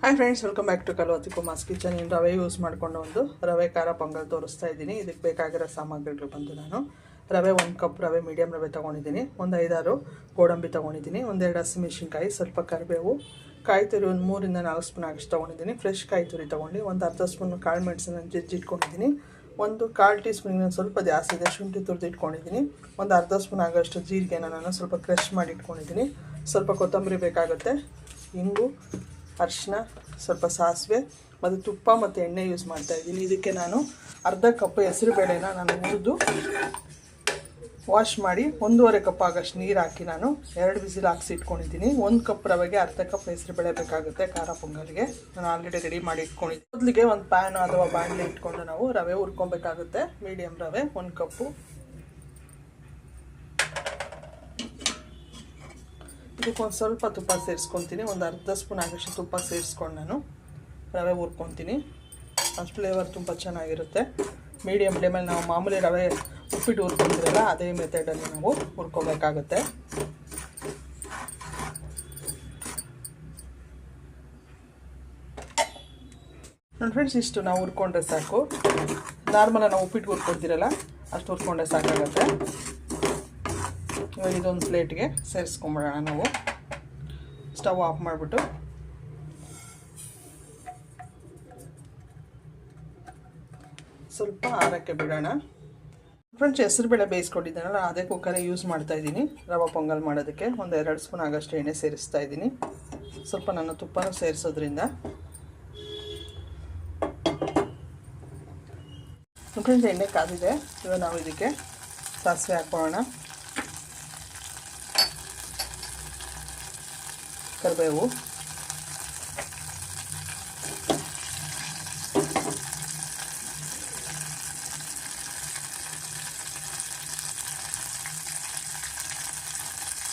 Hi friends welcome back to Kalavatti Kumar's kitchen ರವೆ use ಮಾಡಿಕೊಂಡು ಒಂದು ರವೆ ಖಾರ ಪೊಂಗಲ್ ತೋರಿಸ್ತಾ ಇದ್ದೀನಿ. ಇದಕ್ಕೆ ಬೇಕಾಗಿರೋ ಸಾಮಗ್ರಿಗಳು ಬಂದು ನಾನು ರವೆ ಒಂದು ಕಪ್ ರವೆ ಮೀಡಿಯಮ್ ರವೆ ತೊಗೊಂಡಿದ್ದೀನಿ. ಒಂದು ಐದಾರು ಗೋಡಂಬಿ ತೊಗೊಂಡಿದ್ದೀನಿ. ಒಂದೆರಡು ಹಸಿಮೆಣಸಿನ್ಕಾಯಿ, ಸ್ವಲ್ಪ ಕರಿಬೇವು, ಕಾಯಿ ತುರಿ ಒಂದು ಮೂರಿಂದ ನಾಲ್ಕು ಸ್ಪೂನ್ ಆಗಷ್ಟು ತೊಗೊಂಡಿದ್ದೀನಿ. ಫ್ರೆಶ್ ಕಾಯಿ ತುರಿ ತೊಗೊಂಡು ಒಂದು ಅರ್ಧ ಸ್ಪೂನ್ ಕಾಳು ಮೆಣಸನ್ನು ಜಜ್ಜಿಟ್ಕೊಂಡಿದ್ದೀನಿ ಒಂದು ಕಾಲು ಟೀ ಸ್ಪೂನಿನ ಸ್ವಲ್ಪ ಜಾಸ್ತಿ ಇದೆ. ಶುಂಠಿ ತುರಿದು ಇಟ್ಕೊಂಡಿದ್ದೀನಿ. ಒಂದು ಅರ್ಧ ಸ್ಪೂನ್ ಆಗೋಷ್ಟು ಜೀರಿಗೆನ ನಾನು ಸ್ವಲ್ಪ ಕ್ರಶ್ ಮಾಡಿ ಇಟ್ಕೊಂಡಿದ್ದೀನಿ. ಸ್ವಲ್ಪ ಕೊತ್ತಂಬರಿ ಬೇಕಾಗುತ್ತೆ. ಇಂಗು ಅರಿಶಿನ ಸ್ವಲ್ಪ ಸಾಸಿವೆ ಮತ್ತು ತುಪ್ಪ ಮತ್ತು ಎಣ್ಣೆ ಯೂಸ್ ಮಾಡ್ತಾ ಇದ್ದೀನಿ. ಇದಕ್ಕೆ ನಾನು ಅರ್ಧ ಕಪ್ ಹೆಸರು ಬೇಳೆನ ನಾನು ಹುರಿದು ವಾಶ್ ಮಾಡಿ ಒಂದೂವರೆ ಕಪ್ ಆಗಷ್ಟು ನೀರು ಹಾಕಿ ನಾನು ಎರಡು ಬಿಸಿಲು ಹಾಕ್ಸಿ ಇಟ್ಕೊಂಡಿದ್ದೀನಿ. ಒಂದು ಕಪ್ ರವೆಗೆ ಅರ್ಧ ಕಪ್ ಹೆಸರು ಬೇಳೆ ಬೇಕಾಗುತ್ತೆ, ಖಾರ ಪೊಂಗಲ್ಗೆ. ನಾನು ಆಲ್ರೆಡಿ ರೆಡಿ ಮಾಡಿ ಇಟ್ಕೊಂಡಿದ್ದೀನಿ. ಮೊದಲಿಗೆ ಒಂದು ಪ್ಯಾನ್ ಅಥವಾ ಬಾಣಲೆ ಇಟ್ಕೊಂಡು ನಾವು ರವೆ ಹುರ್ಕೊಬೇಕಾಗುತ್ತೆ. ಮೀಡಿಯಮ್ ರವೆ, ಒಂದು ಕಪ್ಪು. ಇದಕ್ಕೆ ಒಂದು ಸ್ವಲ್ಪ ತುಪ್ಪ ಸೇರಿಸ್ಕೊತೀನಿ. ಒಂದು ಅರ್ಧ ಸ್ಪೂನ್ ಆಗಷ್ಟು ತುಪ್ಪ ಸೇರಿಸ್ಕೊಂಡು ನಾನು. ರವೆ ಹುರ್ಕೊತೀನಿ. ಅಷ್ಟು ಫ್ಲೇವರ್ ತುಂಬ ಚೆನ್ನಾಗಿರುತ್ತೆ. ಮೀಡಿಯಮ್ ಫ್ಲೇಮಲ್ಲಿ ನಾವು ಮಾಮೂಲಿ ರವೆ ಉಪ್ಪಿಟ್ಟು ಹುರ್ಕೊಂಡಿರಲ್ಲ ಅದೇ ಮೆಥಡಲ್ಲಿ ನಾವು ಹುರ್ಕೋಬೇಕಾಗುತ್ತೆ. ನನ್ನ ಫ್ರೆಂಡ್ಸ್ ಇಷ್ಟು ನಾವು ಹುರ್ಕೊಂಡ್ರೆ ಸಾಕು. ನಾರ್ಮಲಾಗಿ ನಾವು ಉಪ್ಪಿಟ್ಟು ಹುರ್ಕೊಡ್ತೀರಲ್ಲ ಅಷ್ಟು ಹುರ್ಕೊಂಡ್ರೆ ಸಾಕಾಗುತ್ತೆ. ಇವಾಗ ಇದೊಂದು ಪ್ಲೇಟ್ಗೆ ಸೇರಿಸ್ಕೊಂಬಿಡೋಣ ನಾವು. ಸ್ಟವ್ ಆಫ್ ಮಾಡಿಬಿಟ್ಟು. ಸ್ವಲ್ಪ ಆರಕ್ಕೆ ಬಿಡೋಣ. ಫ್ರೆಂಡ್ಸ್ ಹೆಸರುಬೇಳೆ ಬೇಯಿಸ್ಕೊಂಡಿದ್ದೀನಲ್ಲ, ಅದೇ ಕುಕ್ಕರೇ ಯೂಸ್ ಮಾಡ್ತಾ ಇದ್ದೀನಿ. ರವೆ ಪೊಂಗಲ್ ಮಾಡೋದಕ್ಕೆ ಒಂದು ಎರಡು ಸ್ಪೂನ್ ಆಗಷ್ಟು ಎಣ್ಣೆ ಸೇರಿಸ್ತಾ ಇದ್ದೀನಿ. ಸ್ವಲ್ಪ ನಾನು ತುಪ್ಪನೂ ಸೇರಿಸೋದ್ರಿಂದ. ಫ್ರೆಂಡ್ಸ್, ಎಣ್ಣೆ ಕಾದಿದೆ. ಇವಾಗ ನಾವು ಇದಕ್ಕೆ ಸಾಸಿವೆ ಹಾಕೊಳ್ಳೋಣ ಕರಿಬೇವು.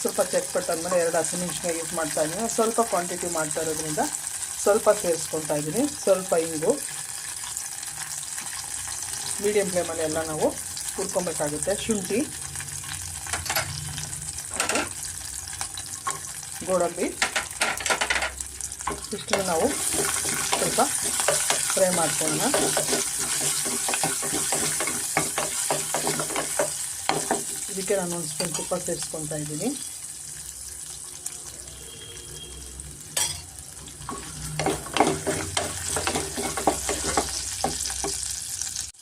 ಸ್ವಲ್ಪ ಚಟ್ಪಟ್ ಅಂದಮೇಲೆ ಎರಡು ಹಸಿಮೆಣ್ಸಿನ್ಕಾಯಿ ಯೂಸ್ ಮಾಡ್ತಾ ಇದ್ದೀನಿ. ಸ್ವಲ್ಪ ಕ್ವಾಂಟಿಟಿ ಮಾಡ್ತಾ ಇರೋದ್ರಿಂದ ಸ್ವಲ್ಪ ಸೇರಿಸ್ಕೊತಾ ಇದ್ದೀನಿ. ಸ್ವಲ್ಪ ಇಂಗು. ಮೀಡಿಯಮ್ ಫ್ಲೇಮಲ್ಲಿ ಎಲ್ಲ ನಾವು ಹುರ್ಕೊಬೇಕಾಗುತ್ತೆ. ಶುಂಠಿ. ಗೋಡಂಬಿ. ಇಷ್ಟನ್ನು ನಾವು ಸ್ವಲ್ಪ ಫ್ರೈ ಮಾಡ್ಕೊಳ್ಳೋಣ. ಇದಕ್ಕೆ ನಾನು ಒಂದು ಸ್ಪೂನ್ ತುಪ್ಪ ಸೇರಿಸ್ಕೊತಾ ಇದ್ದೀನಿ.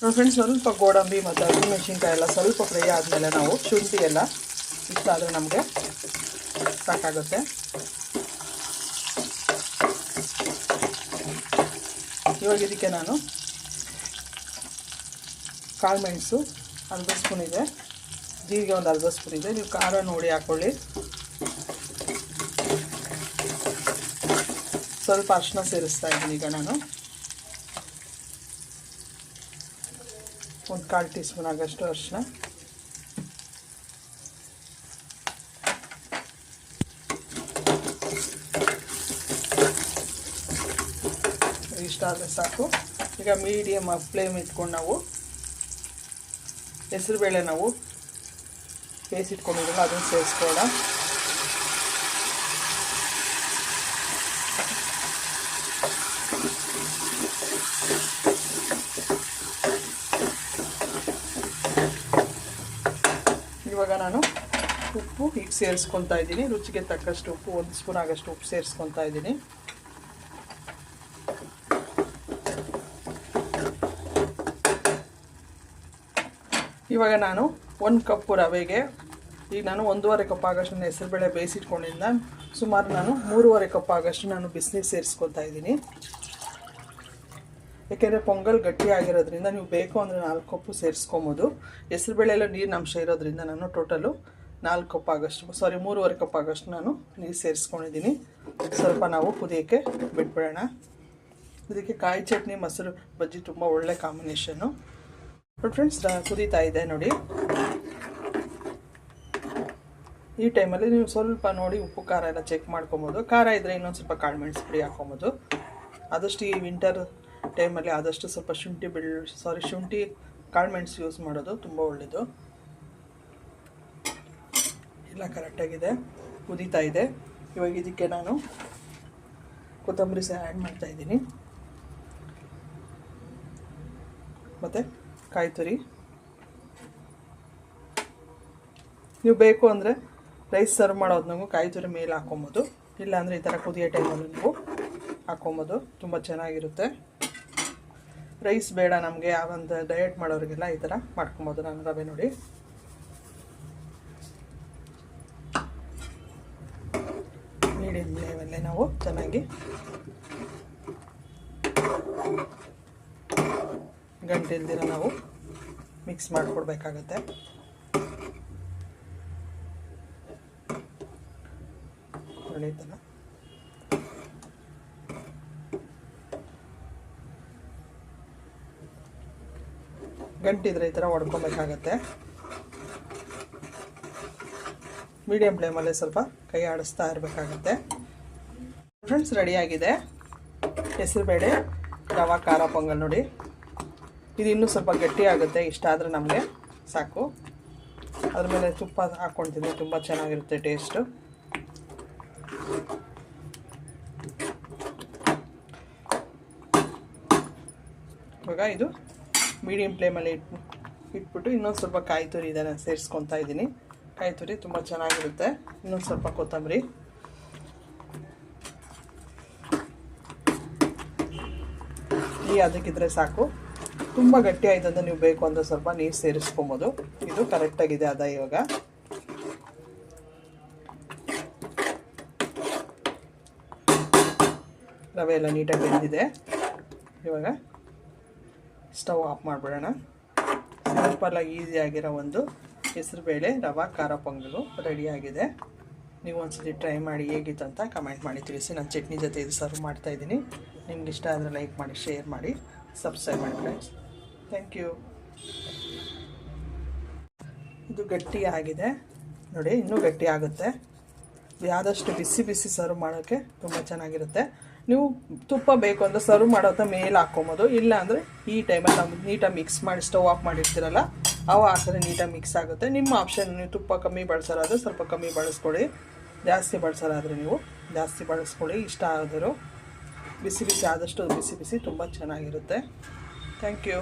ನಮ್ಮ ಫ್ರೆಂಡ್ಸ್ ಸ್ವಲ್ಪ ಗೋಡಂಬಿ ಮತ್ತು ಹಸಿಮೆಣ್ಸಿನ್ಕಾಯಿ ಎಲ್ಲ ಸ್ವಲ್ಪ ಫ್ರೈ ಆದಮೇಲೆ ನಾವು ಶುಂಠಿ ಎಲ್ಲ ಇಷ್ಟಾದರೆ ನಮಗೆ ಸಾಕಾಗುತ್ತೆ. ಇವಾಗ ಇದಕ್ಕೆ ನಾನು ಕಾಳು ಮೆಣಸು ಅರ್ಧ ಸ್ಪೂನ್ ಇದೆ. ಜೀರಿಗೆ ಒಂದು ಅರ್ಧ ಸ್ಪೂನ್ ಇದೆ. ನೀವು ಖಾರ ನೋಡಿ ಹಾಕ್ಕೊಳ್ಳಿ ಸ್ವಲ್ಪ ಅರಿಶಿನ ಸೇರಿಸ್ತಾ ಇದ್ದೀನಿ ಈಗ ನಾನು. ಒಂದು ಕಾಲು ಟೀ ಸ್ಪೂನ್ ಆಗಷ್ಟು ಅರಿಶಿನ ಇಷ್ಟ ಆದರೆ ಸಾಕು ಈಗ ಮೀಡಿಯಮ್ ಫ್ಲೇಮ್ ಇಟ್ಕೊಂಡು ನಾವು ಹೆಸರುಬೇಳೆ ನಾವು ಬೇಯಿಸಿಟ್ಕೊಂಡಿದ್ದೀವಿ ಅದನ್ನು ಸೇರಿಸ್ಕೊಳ್ಳೋಣ ಇವಾಗ ನಾನು ಉಪ್ಪು ಈಗ ಸೇರಿಸ್ಕೊತಾ ಇದ್ದೀನಿ ರುಚಿಗೆ ತಕ್ಕಷ್ಟು ಉಪ್ಪು ಒಂದು ಸ್ಪೂನ್ ಆಗಷ್ಟು ಉಪ್ಪು ಸೇರಿಸ್ಕೊತಾ ಇದ್ದೀನಿ ಇವಾಗ ನಾನು ಒಂದು ಕಪ್ಪು ರವೆಗೆ, ಈಗ ನಾನು ಒಂದೂವರೆ ಕಪ್ ಆಗಷ್ಟು ಹೆಸರುಬೇಳೆ ಬೇಯಿಸಿಟ್ಕೊಂಡಿದ್ದ ಸುಮಾರು ನಾನು ಮೂರುವರೆ ಕಪ್ ಆಗಷ್ಟು ನಾನು ಬಿಸಿನೀರು ಸೇರಿಸ್ಕೊತಾ ಇದ್ದೀನಿ. ಯಾಕೆಂದರೆ ಪೊಂಗಲ್ ಗಟ್ಟಿ ಆಗಿರೋದ್ರಿಂದ ನೀವು ಬೇಕು ಅಂದರೆ ನಾಲ್ಕು ಕಪ್ಪು ಸೇರಿಸ್ಕೊಬೋದು. ಹೆಸರುಬೇಳೆಲ್ಲ ನೀರಿನ ಅಂಶ ಇರೋದ್ರಿಂದ ನಾನು ಟೋಟಲು ನಾಲ್ಕು ಕಪ್ ಆಗಷ್ಟು ಸಾರಿ ಮೂರುವರೆ ಕಪ್ ಆಗಷ್ಟು ನಾನು ನೀರು ಸೇರಿಸ್ಕೊಂಡಿದ್ದೀನಿ. ಸ್ವಲ್ಪ ನಾವು ಕುದಿಯೋಕ್ಕೆ ಬಿಟ್ಬಿಡೋಣ. ಇದಕ್ಕೆ ಕಾಯಿ ಚಟ್ನಿ, ಮೊಸರು, ಬಜ್ಜಿ ತುಂಬ ಒಳ್ಳೆ ಕಾಂಬಿನೇಷನ್ನು ಫ್ರೆಂಡ್ಸ್ ಕುದೀತಾ ಇದೆ ನೋಡಿ. ಈ ಟೈಮಲ್ಲಿ ನೀವು ಸ್ವಲ್ಪ ನೋಡಿ ಉಪ್ಪು, ಖಾರ ಎಲ್ಲ ಚೆಕ್ ಮಾಡ್ಕೊಬೋದು. ಖಾರ ಇದ್ದರೆ ಇನ್ನೊಂದು ಸ್ವಲ್ಪ ಕಾಳು ಮೆಣಸು ಪುಡಿ ಹಾಕೊಬೋದು. ಆದಷ್ಟು ಈ ವಿಂಟರ್ ಟೈಮಲ್ಲಿ ಆದಷ್ಟು ಸ್ವಲ್ಪ ಶುಂಠಿ ಬೆಳ್ಳು ಸಾರಿ ಶುಂಠಿ, ಕಾಳು ಯೂಸ್ ಮಾಡೋದು ತುಂಬ ಒಳ್ಳೆಯದು ಎಲ್ಲ ಕರೆಕ್ಟಾಗಿದೆ ಕುದೀತಾ ಇದೆ. ಇವಾಗ ಇದಕ್ಕೆ ನಾನು ಕೊತ್ತಂಬರಿ ಸಹ ಆ್ಯಡ್ ಮಾಡ್ತಾ ಇದ್ದೀನಿ. ಮತ್ತು? ಕಾಯಿ ತುರಿ ನೀವು ಬೇಕು ಅಂದರೆ ರೈಸ್ ಸರ್ವ್ ಮಾಡೋದನ್ನೂ ಕಾಯಿ ತುರಿ ಮೇಲೆ ಹಾಕೊಬೋದು. ಇಲ್ಲಾಂದರೆ ಈ ಥರ ಕುದಿಯೋ ಟೈಮಲ್ಲಿ ನೀವು ಹಾಕೊಬೋದು. ತುಂಬ ಚೆನ್ನಾಗಿರುತ್ತೆ. ರೈಸ್ ಬೇಡ ನಮಗೆ, ಆ ಒಂದು ಡಯಟ್ ಮಾಡೋರಿಗೆಲ್ಲ ಈ ಥರ ಮಾಡ್ಕೊಬೋದು. ನಾನು ರವೆ ನೋಡಿ. ನೀಡಿದ ಫ್ಲೇಮಲ್ಲೇ ನಾವು ಚೆನ್ನಾಗಿ ಗಂಟೆ ಇಲ್ದಿರ ನಾವು ಮಿಕ್ಸ್ ಮಾಡಿಕೊಡ್ಬೇಕಾಗತ್ತೆ. ಗಂಟಿದ್ರೆ ಈ ಥರ ಹೊಡ್ಕೊಬೇಕಾಗತ್ತೆ ಮೀಡಿಯಂ ಫ್ಲೇಮಲ್ಲೇ ಸ್ವಲ್ಪ ಕೈ ಆಡಿಸ್ತಾ ಇರಬೇಕಾಗತ್ತೆ. ಫ್ರೆಂಡ್ಸ್ ರೆಡಿಯಾಗಿದೆ ಹೆಸರುಬೇಳೆ ರವಾ, ಖಾರ, ಪೊಂಗಲ್ ನೋಡಿ. ಇದು ಇನ್ನೂ ಸ್ವಲ್ಪ ಗಟ್ಟಿ ಆಗುತ್ತೆ, ಇಷ್ಟ ಆದರೆ ನಮಗೆ ಸಾಕು. ಅದ್ರ ಮೇಲೆ ತುಪ್ಪ ಹಾಕ್ಕೊಳ್ತೀನಿ ತುಂಬ ಚೆನ್ನಾಗಿರುತ್ತೆ ಟೇಸ್ಟು ಇವಾಗ ಇದು ಮೀಡಿಯಂ ಫ್ಲೇಮಲ್ಲಿ ಇಟ್ಟು ಇಟ್ಬಿಟ್ಟು ಇನ್ನೊಂದು ಸ್ವಲ್ಪ ಕಾಯಿ ತುರಿ ಇದನ್ನು ಸೇರಿಸ್ಕೊತಾ ಇದ್ದೀನಿ. ಕಾಯಿ ತುರಿ ತುಂಬ ಚೆನ್ನಾಗಿರುತ್ತೆ. ಇನ್ನೊಂದು ಸ್ವಲ್ಪ ಕೊತ್ತಂಬರಿ. ಈ ಅದಕ್ಕಿದ್ರೆ ಸಾಕು. ತುಂಬ ಗಟ್ಟಿ ಆಯ್ತು ಅಂತ ನೀವು ಬೇಕು ಅಂದರೆ ಸ್ವಲ್ಪ ನೀರು ಸೇರಿಸ್ಕೊಬೋದು. ಇದು ಕರೆಕ್ಟಾಗಿದೆ ಅದ ಇವಾಗ. ರವೆ ಎಲ್ಲ ನೀಟಾಗಿ ಬೆಂದಿದೆ. ಇವಾಗ ಸ್ಟವ್ ಆಫ್ ಮಾಡಿಬಿಡೋಣ. ಸಿಂಪಲ್ಲಾಗಿ ಆಗಿರೋ ಒಂದು ಹೆಸರುಬೇಳೆ ರವಾ, ಖಾರ, ಪೊಂಗಲು ರೆಡಿಯಾಗಿದೆ ನೀವು ಒಂದ್ಸತಿ ಟ್ರೈ ಮಾಡಿ ಹೇಗಿತ್ತು ಅಂತ ಕಮೆಂಟ್ ಮಾಡಿ ತಿಳಿಸಿ. ನಾನು ಚಟ್ನಿ ಜೊತೆ ಇದು ಸರ್ವ್ ಮಾಡ್ತಾಯಿದ್ದೀನಿ ನಿಮ್ಗೆ ಇಷ್ಟ ಆದರೆ ಲೈಕ್ ಮಾಡಿ ಶೇರ್ ಮಾಡಿ ಸಬ್ಸ್ಕ್ರೈಬ್ ಮಾಡಿ ಫ್ರೆಂಡ್ಸ್ ಥ್ಯಾಂಕ್ ಯು ಇದು ಗಟ್ಟಿ ಆಗಿದೆ. ನೋಡಿ, ಇನ್ನೂ ಗಟ್ಟಿ ಆಗುತ್ತೆ. ಆದಷ್ಟು ಬಿಸಿ ಬಿಸಿ ಸರ್ವ್ ಮಾಡೋಕ್ಕೆ ತುಂಬ ಚೆನ್ನಾಗಿರುತ್ತೆ. ನೀವು ತುಪ್ಪ ಬೇಕು ಅಂದರೆ ಸರ್ವ್ ಮಾಡೋತ್ತ ಮೇಲೆ ಹಾಕ್ಕೊಬೋದು. ಇಲ್ಲ ಅಂದರೆ ಈ ಟೈಮಲ್ಲಿ ನಾವು ನೀಟಾಗಿ ಮಿಕ್ಸ್ ಮಾಡಿ ಸ್ಟವ್ ಆಫ್ ಮಾಡಿರ್ತೀರಲ್ಲ ಅವು ಹಾಕಿದ್ರೆ ನೀಟಾಗಿ ಮಿಕ್ಸ್ ಆಗುತ್ತೆ. ನಿಮ್ಮ ಆಪ್ಷನ್ ನೀವು ತುಪ್ಪ ಕಮ್ಮಿ ಬಳಸೋರಾದರೆ ಸ್ವಲ್ಪ ಕಮ್ಮಿ ಬಳಸ್ಕೊಳ್ಳಿ. ಜಾಸ್ತಿ ಬಳಸೋರಾದರೆ ನೀವು ಜಾಸ್ತಿ ಬಳಸ್ಕೊಳ್ಳಿ. ಇಷ್ಟ ಆದರೂ ಬಿಸಿ ಬಿಸಿ ಆದಷ್ಟು ಬಿಸಿ ಬಿಸಿ ತುಂಬ ಚೆನ್ನಾಗಿರುತ್ತೆ. Thank you